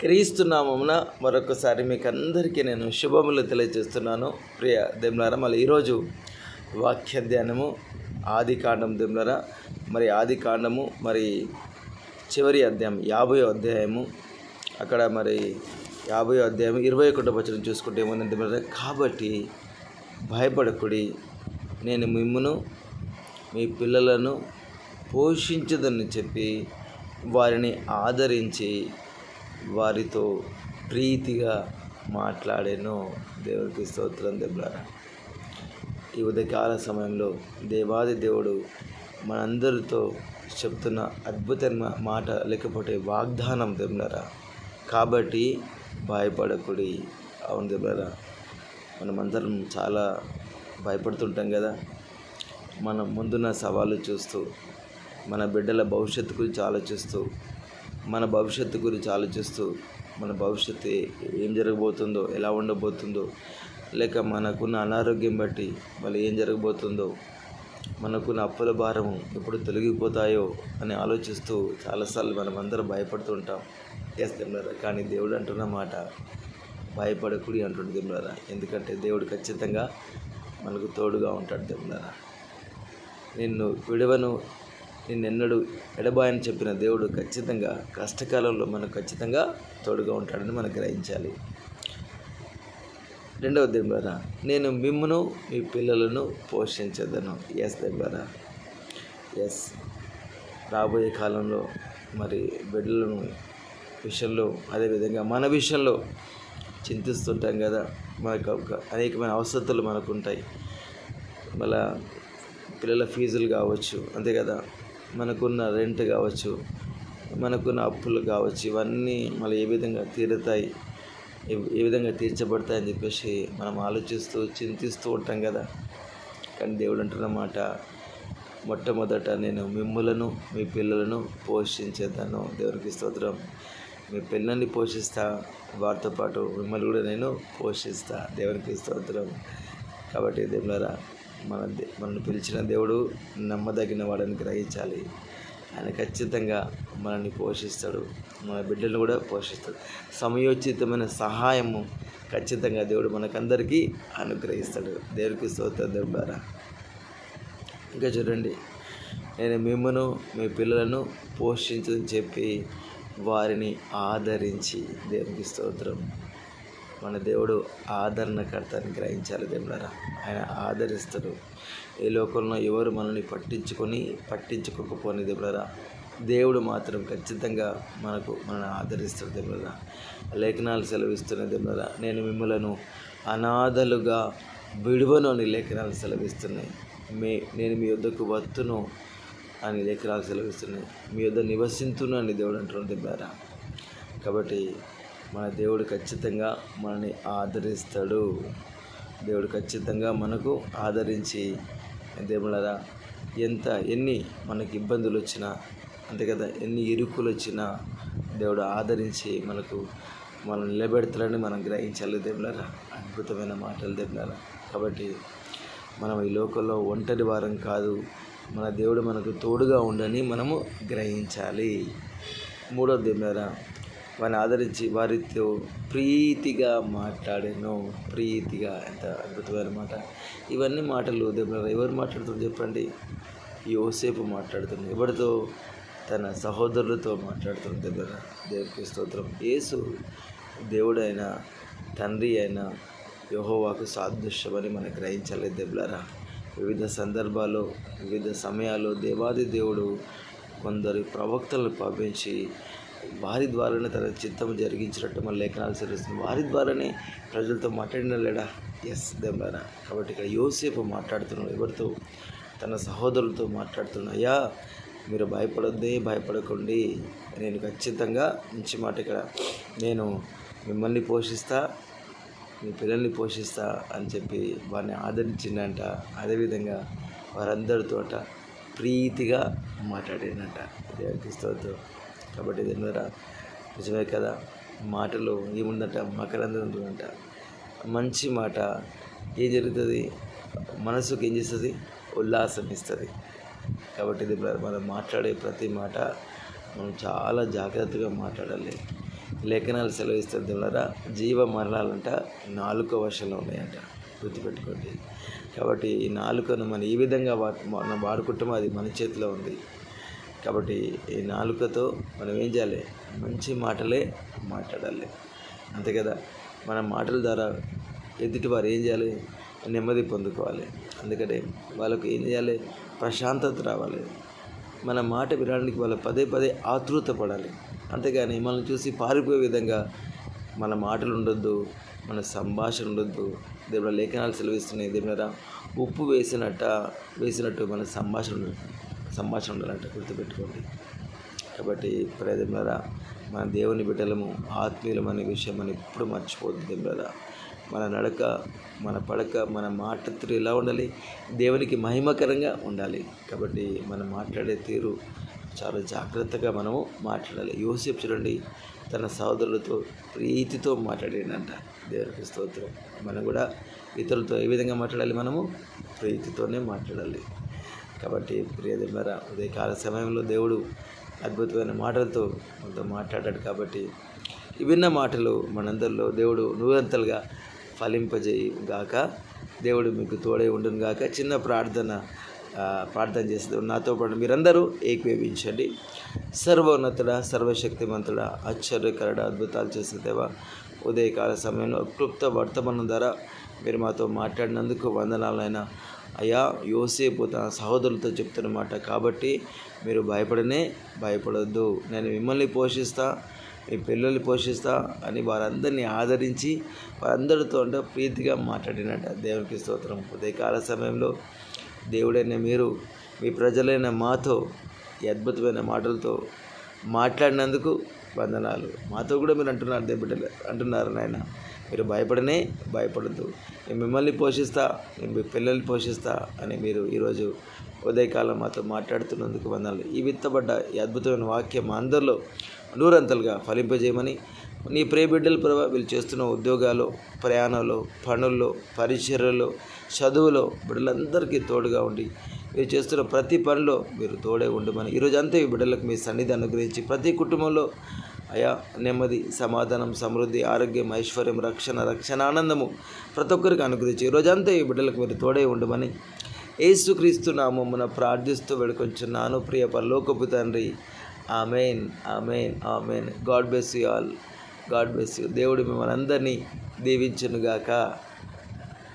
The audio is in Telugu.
క్రీస్తునామమున మరొకసారి మీకు అందరికీ నేను శుభములు తెలియజేస్తున్నాను. ప్రియ దెమ్లారా మళ్ళీ ఈరోజు వాక్య ధ్యానము ఆది కాండం దెమ్లరా మరి ఆది కాండము మరి చివరి అధ్యాయం యాభై అధ్యాయము. అక్కడ మరి యాభై అధ్యాయం ఇరవై ఒకటో వచనం చూసుకుంటే ఏమన్నా దెమ్లరా కాబట్టి భయపడకుడి నేను మిమ్మును మీ పిల్లలను పోషించదని చెప్పి వారిని ఆదరించి వారితో ప్రీతిగా మాట్లాడాను. దేవుడికి స్తోత్రం దెబ్బలారా ఈ ఉదయకాల సమయంలో దేవాది దేవుడు మనందరితో చెప్తున్న అద్భుతమైన మాట లేకపోతే వాగ్దానం దెబ్బలారా కాబట్టి భయపడకుడి. అవును దెబ్బలారా మనమందరం చాలా భయపడుతుంటాం కదా. మనం ముందున్న సవాళ్ళు చూస్తూ మన బిడ్డల భవిష్యత్తు గురించి ఆలోచిస్తూ మన భవిష్యత్తు గురించి ఆలోచిస్తూ మన భవిష్యత్తు ఏం జరగబోతుందో ఎలా ఉండబోతుందో లేక మనకున్న అనారోగ్యం బట్టి మళ్ళీ ఏం జరగబోతుందో మనకున్న అప్పుల భారం ఎప్పుడు తొలగిపోతాయో అని ఆలోచిస్తూ చాలాసార్లు మనం అందరం భయపడుతూ ఉంటాం. చేస్తున్నారా కానీ దేవుడు అంటున్న మాట భయపడకుడి అంటుండే దేవుడారా ఎందుకంటే దేవుడు ఖచ్చితంగా మనకు తోడుగా ఉంటాడు దేవుడారా నిన్ను విడవను నిన్నెన్నడు ఎడబాయని చెప్పిన దేవుడు ఖచ్చితంగా కష్టకాలంలో మనకు ఖచ్చితంగా తోడుగా ఉంటాడని మనం గ్రహించాలి. రెండవ దెబ్బరా నేను మిమ్మను మీ పిల్లలను పోషించదను. ఎస్ దెబ్బరా ఎస్ రాబోయే కాలంలో మరి బిడ్డలను విషయంలో అదేవిధంగా మన విషయంలో చింతిస్తుంటాం కదా. మనకు ఒక అనేకమైన అవసరతలు మనకు ఉంటాయి. మళ్ళా పిల్లల ఫీజులు కావచ్చు అంతే కదా. మనకున్న రెంట్ కావచ్చు మనకున్న అప్పులు కావచ్చు ఇవన్నీ మళ్ళీ ఏ విధంగా తీరుతాయి ఏ విధంగా తీర్చబడతాయని చెప్పేసి మనం ఆలోచిస్తూ చింతిస్తూ ఉంటాం కదా. కానీ దేవుడు అంటున్నమాట మొట్టమొదట నేను మిమ్ములను మీ పిల్లలను పోషించేదాను. దేవునికి స్తోత్రం. మీ పిల్లల్ని పోషిస్తా వారితో పాటు మిమ్మల్ని కూడా నేను పోషిస్తా. దేవునికి స్తోత్రం. కాబట్టి దేవులరా మన మనల్ని పిలిచిన దేవుడు నమ్మదగిన వాడని గ్రహించాలి. ఆయన ఖచ్చితంగా మనల్ని పోషిస్తాడు. మన బిడ్డలను కూడా పోషిస్తాడు. సమయోచితమైన సహాయము ఖచ్చితంగా దేవుడు మనకందరికీ అనుగ్రహిస్తాడు. దేవుడికి స్తోత్రం దేవుడారా ఇంకా చూడండి. నేను మిమ్మను మీ పిల్లలను పోషించని చెప్పి వారిని ఆదరించి దేవునికి స్తోత్రం. మన దేవుడు ఆదరణకర్తని గ్రహించాలి దేవుడారా ఆయన ఆదరిస్తాడు. ఏ లోకంలో ఎవరు మనల్ని పట్టించుకొని పట్టించుకోకపోని దేవుడారా దేవుడు మాత్రం ఖచ్చితంగా మనకు మనల్ని ఆదరిస్తాడు దేవుడారా లేఖనాలు సెలవిస్తున్న దేవుడారా నేను మిమ్మలను అనాథలుగా విడువను అని లేఖనాలు సెలవిస్తున్నాయి. మీ నేను మీ వద్దకు వత్తును అని లేఖనాలు సెలవిస్తున్నాయి. మీ వద్ద నివసింతును అని దేవుడు అంటున్నాడు దేవుడారా కాబట్టి మన దేవుడు ఖచ్చితంగా మనని ఆదరిస్తాడు. దేవుడు ఖచ్చితంగా మనకు ఆదరించి దేవుళ్ళరా ఎంత ఎన్ని మనకి ఇబ్బందులు వచ్చినా అంతే కదా ఎన్ని ఇరుకులు వచ్చినా దేవుడు ఆదరించి మనకు మనం నిలబెడతాడని మనం గ్రహించాలి దేవులారా అద్భుతమైన మాటలు దేవుళ్ళరా. కాబట్టి మనం ఈ లోకంలో ఒంటరి వారం కాదు. మన దేవుడు మనకు తోడుగా ఉండని మనము గ్రహించాలి. మూడో దేవుళ్ళరా వారిని ఆదరించి వారితో ప్రీతిగా మాట్లాడాను. ప్రీతిగా ఎంత అద్భుతమైన మాట. ఇవన్నీ మాటలు దేవుడు ఎవరు మాట్లాడుతున్నారు చెప్పండి? యోసేపు మాట్లాడుతున్నాడు ఎవరితో? తన సహోదరులతో మాట్లాడుతున్న దగ్గర దేవుడికి స్తోత్రం. యేసు దేవుడైన తండ్రి అయిన యహోవాకు సాదృశ్యమని మనం గ్రహించాలి దెబ్బలారా వివిధ సందర్భాల్లో వివిధ సమయాల్లో దేవాది దేవుడు కొందరు ప్రవక్తలను పంపించి వారి ద్వారానే తన చిత్తం జరిగించినట్టు మన లేఖనాలు సెలవుస్తుంది. వారి ద్వారానే ప్రజలతో మాట్లాడిన లేడా? ఎస్ దెబ్బనా? కాబట్టి ఇక్కడ యోసేపు మాట్లాడుతున్నాడు. ఎవరితో? తన సహోదరులతో మాట్లాడుతున్నా అయ్యా మీరు భయపడొద్దే భయపడకండి. నేను ఖచ్చితంగా మంచి మాట ఇక్కడ. నేను మిమ్మల్ని పోషిస్తా మీ పిల్లల్ని పోషిస్తా అని చెప్పి వారిని ఆదరించిందంట. అదేవిధంగా వారందరితో ప్రీతిగా మాట్లాడిందంట. దేవునికి స్తోత్రం. కాబట్టి దీని ద్వారా నిజమే కదా? మాటలు ఏముందంట? మకరందం ఉంటుందంట మంచి మాట. ఏం జరుగుతుంది? మనసుకు ఏం చేస్తుంది? ఉల్లాసం ఇస్తుంది. కాబట్టి ఇది మనం మాట్లాడే ప్రతి మాట మనం చాలా జాగ్రత్తగా మాట్లాడాలి. లేఖనాలు సెలవిస్తుంది ద్వారా జీవ మరణాలంట నాలుక వశంలో ఉన్నాయంట. గుర్తుపెట్టుకోండి. కాబట్టి ఈ నాలుకను మనం ఈ విధంగా వా మనం వాడుకుంటామో అది మన చేతిలో ఉంది. కాబట్టి ఈ నాలుకతో మనం ఏం చేయాలి? మంచి మాటలే మాట్లాడాలి. అంతే కదా? మన మాటల ద్వారా ఎదుటివారు ఏం చేయాలి? నెమ్మది పొందుకోవాలి. అందుకనే వాళ్ళకు ఏం చేయాలి? ప్రశాంతత రావాలి. మన మాట వినడానికి వాళ్ళు పదే పదే ఆతృత పడాలి. అంతేగాని మనల్ని చూసి పారిపోయే విధంగా మన మాటలు ఉండొద్దు మన సంభాషణ ఉండొద్దు. దేవుడ లేఖనాలు సెలవిస్తున్నాయి. దేవుడ ఉప్పు వేసినట్ట వేసినట్టు మన సంభాషణ ఉండదు సంభాషణ ఉండాలంటే గుర్తుపెట్టుకోండి. కాబట్టి ప్రజలారా మన దేవుని బిడ్డలము ఆత్మీయులం అనే విషయం మనం ఎప్పుడు మర్చిపోతుంది కదా మన నడక మన పడక మన మాట తీరు ఎలా ఉండాలి? దేవునికి మహిమకరంగా ఉండాలి. కాబట్టి మనం మాట్లాడే తీరు చాలా జాగ్రత్తగా మనము మాట్లాడాలి. యోసేపు చూడండి తన సహోదరులతో ప్రీతితో మాట్లాడిండంట. దేవునికి స్తోత్రం. మనం కూడా ఇతరులతో ఏ విధంగా మాట్లాడాలి మనము? ప్రీతితోనే మాట్లాడాలి. కాబట్టి ప్రియదేమర ఉదయకాల సమయంలో దేవుడు అద్భుతమైన మాటలతో మనతో మాట్లాడాడు కాబట్టి ఈ విన్న మాటలు మనందరిలో దేవుడు నూరంతలుగా ఫలింపజేయి గాక. దేవుడు మీకు తోడే ఉండును గాక. చిన్న ప్రార్థన ప్రార్థన చేస్తుంది నాతో పాటు మీరందరూ ఏకీభవించండి. సర్వోన్నతుడ సర్వశక్తిమంతుడ ఆశ్చర్యకరడ అద్భుతాలు చేసిన దేవ ఉదయకాల సమయంలో క్లుప్త వర్తమానం ద్వారా మీరు మాతో మాట్లాడినందుకు వందనాలైనా అయ్యా యోసేపు తన సహోదరులతో చెప్తున్నమాట కాబట్టి మీరు భయపడనే భయపడొద్దు. నేను మిమ్మల్ని పోషిస్తా మీ పిల్లల్ని పోషిస్తా అని వారందరినీ ఆదరించి వారందరితో అంటే ప్రీతిగా మాట్లాడినట్ట దేవునికి స్తోత్రం. ఉదయకాల సమయంలో దేవుడైన మీరు మీ ప్రజలైన మాతో ఈ అద్భుతమైన మాటలతో మాట్లాడినందుకు వందనాలు. మాతో కూడా మీరు అంటున్నారు దేవుడు అంటున్నారు నాయన. మీరు భయపడనే భయపడద్దు. నేను మిమ్మల్ని పోషిస్తా నేను మీ పిల్లల్ని పోషిస్తా అని మీరు ఈరోజు ఉదయకాలం మాతో మాట్లాడుతున్నందుకు వందనాలు. ఈ విత్తబడ్డ ఈ అద్భుతమైన వాక్యం అందరిలో నూరంతలుగా ఫలింపజేయమని నీ ప్రే బిడ్డలు ప్రభావ వీళ్ళు చేస్తున్న ఉద్యోగాలు ప్రయాణంలో పనుల్లో పరిచర్యలో చదువులో బిడ్డలందరికీ తోడుగా ఉండి మీరు చేస్తున్న ప్రతి పనిలో మీరు తోడే ఉండమని ఈరోజు అంతే ఈ బిడ్డలకు మీ సన్నిధి అనుగ్రహించి ప్రతి కుటుంబంలో అయా నెమ్మది సమాధానం సమృద్ధి ఆరోగ్యం ఐశ్వర్యం రక్షణ రక్షణ ఆనందము ప్రతి ఒక్కరికి అనుగ్రహించి ఈరోజంతా ఈ బిడ్డలకు మీరు తోడే ఉండమని ఏసుక్రీస్తు నామమున ప్రార్థిస్తూ వెళ్ళుకొంచున్నాను ప్రియ పరలోకపు తండ్రి amen amen amen. God bless you all. God bless you. దేవుడు మిమ్మల్ని అందరినీ దీవించునుగాక.